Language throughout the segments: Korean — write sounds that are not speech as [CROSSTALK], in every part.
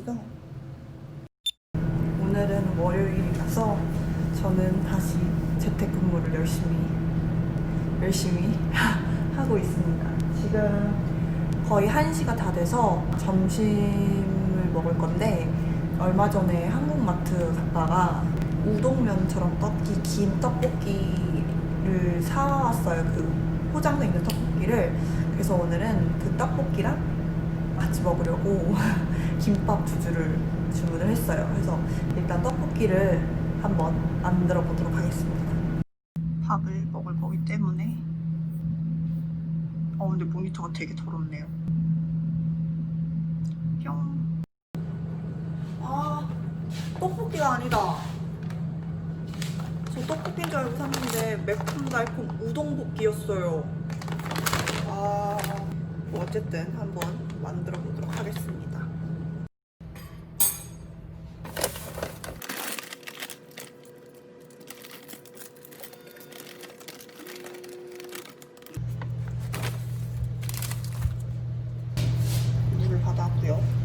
날씨가 오늘은 월요일이라서 저는 다시 재택근무를 열심히 열심히 [LAUGHS] 하고 있습니다. 지금 거의 1시가 다 돼서 점심을 먹을 건데 얼마 전에 한국마트 갔다가 우동면처럼 떡기 긴 떡볶이를 사왔어요. 그 포장돼 있는 떡볶이를. 그래서 오늘은 그 떡볶이랑 같이 먹으려고 [LAUGHS] 김밥 두 줄을 주문을 했어요. 그래서 일단 떡볶이를 한번 만들어 보도록 하겠습니다. 밥을 먹을 거기 때문에 어 근데 모니터가 되게 더럽네요. 뿅. 아 떡볶이가 아니다. 저 떡볶이인 줄 알고 샀는데 매콤달콤 우동볶이였어요. 아, 뭐 어쨌든 한번 만들어 보도록 하겠습니다. 물을 받았고요.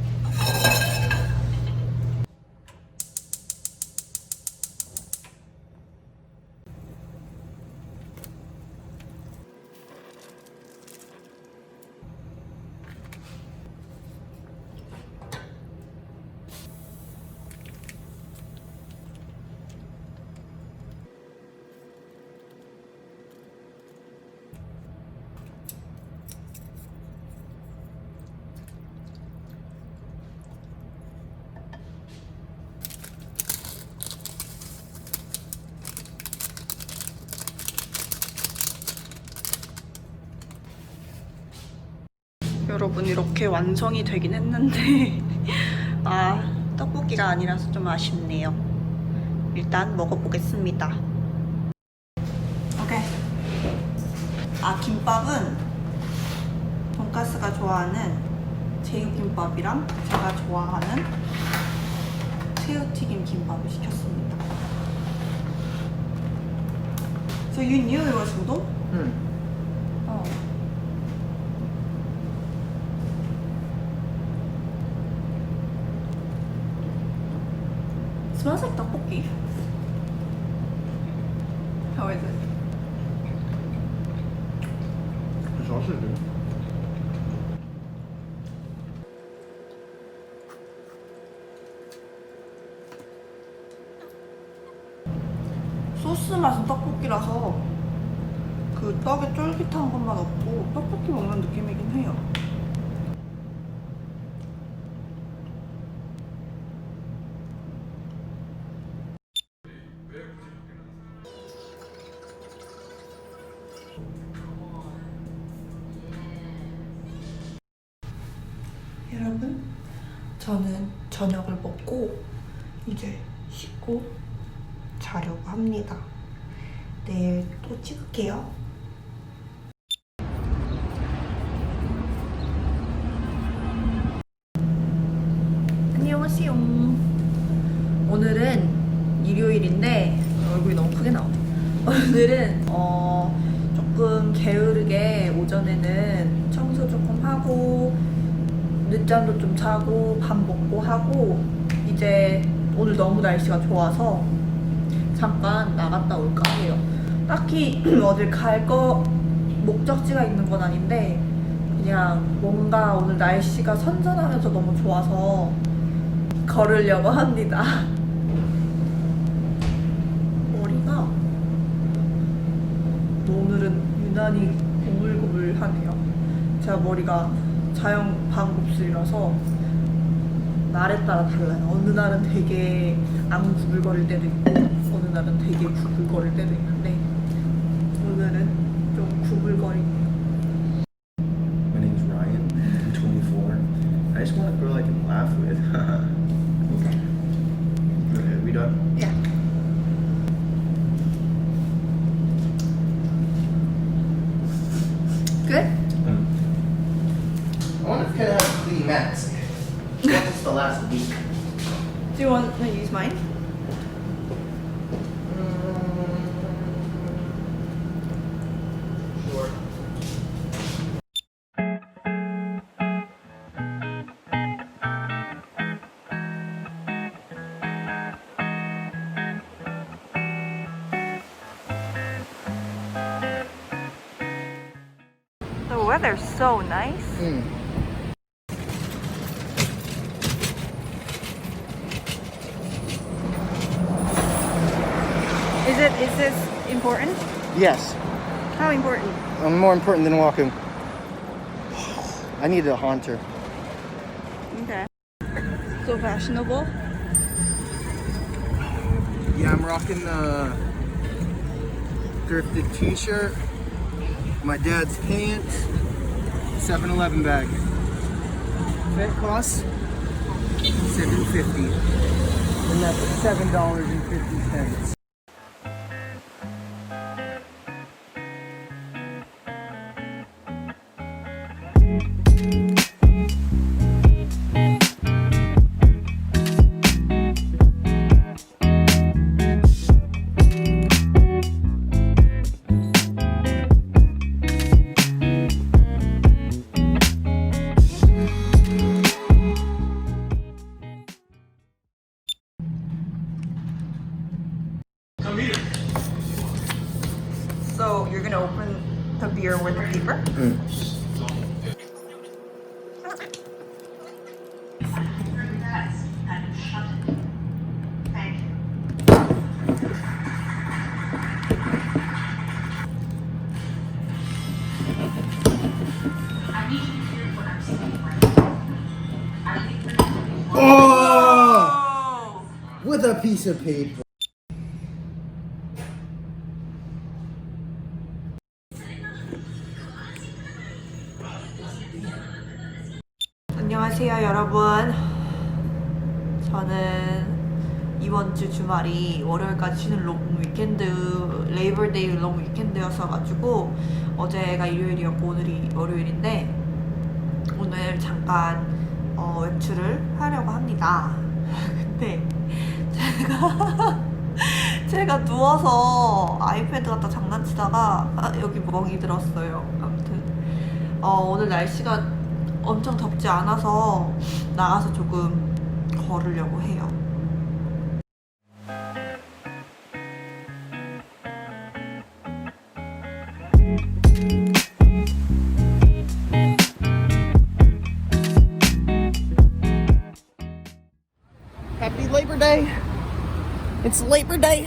여러분 이렇게 완성이 되긴 했는데 [LAUGHS] 아 떡볶이가 아니라서 좀 아쉽네요. 일단 먹어보겠습니다. 오케이. 아 김밥은 돈가스가 좋아하는 제육김밥이랑 제가 좋아하는 새우튀김 김밥을 시켰습니다. So you knew it was udon? 응. 어. 주황색 떡볶이. How is it? 사실이요. 소스 맛은 떡볶이라서 그 떡의 쫄깃한 것만 없고 떡볶이 먹는 느낌이긴 해요. 여러분, 저는 저녁을 먹고 이제 씻고 자려고 합니다. 내일 또 찍을게요. 안녕하세요. 오늘은 일요일인데 얼굴이 너무 크게 나오네. 오늘은 어 조금 게으르게 오전에는 청소 조금 하고 늦잠도 좀 자고 밥 먹고 하고 이제 오늘 너무 날씨가 좋아서 잠깐 나갔다 올까 해요. 딱히 [CLEARS THROAT] 어딜 갈 거 목적지가 있는 건 아닌데 그냥 뭔가 오늘 날씨가 선선하면서 너무 좋아서 걸으려고 합니다. [LAUGHS] 머리가 오늘은 유난히 고물고물하네요. 제가 머리가 자연 방곱슬이라서 날에 따라 달라요. 어느 날은 되게 안 구불거릴 때도 있고 어느 날은 되게 구불거릴 때도 있는데 오늘은 you want to use mine? The weather's so nice. Mm. Is it is this important? Yes. How important? I'm more important than walking. I need a haunter. Okay. So fashionable. Yeah, I'm rocking the thrifted t-shirt, my dad's pants, 7-Eleven bag. That costs 750 and that's $7.50. Oh! Oh. With a piece of paper. 여러분 저는 이번 주 주말이 월요일까지 쉬는 롱 위켄드 레이버데이 롱 위켄드였어 가지고 어제가 일요일이었고 오늘이 월요일인데 오늘 잠깐 어, 외출을 하려고 합니다. [LAUGHS] 근데 제가 [LAUGHS] 제가 누워서 아이패드 갖다 장난치다가 아, 여기 멍이 들었어요. 아무튼 어, 오늘 날씨가 엄청 덥지 않아서 나가서 조금 걸으려고 해요. Happy Labor Day. It's Labor Day.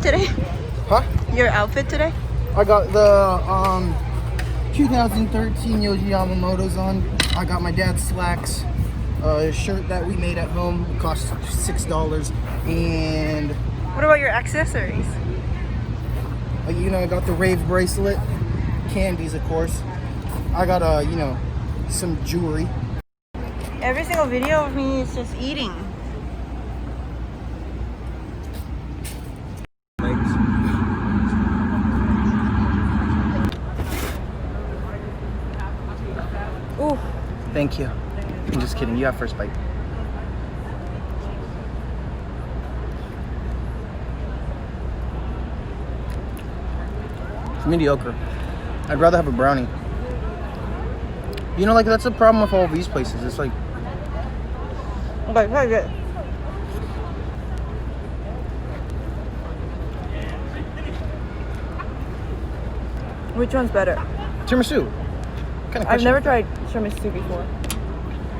Outfit today. Huh? Your outfit today. I got the um 2013 Yoji Yamamoto's on. I got my dad's slacks. A shirt that we made at home It cost six dollars, and What about your accessories? uh, you know I got the rave bracelet, candies of course. I got uh you know some jewelry. Every single video of me is just eating. Thank you. I'm just kidding. You have first bite. It's mediocre. I'd rather have a brownie. You know, like that's the problem with all these places. It's like Okay, very good. Which one's better? tiramisu. Kind of I've never tried tiramisu before.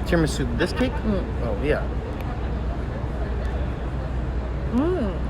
tiramisu. This cake? Mm. Oh yeah. Mmm.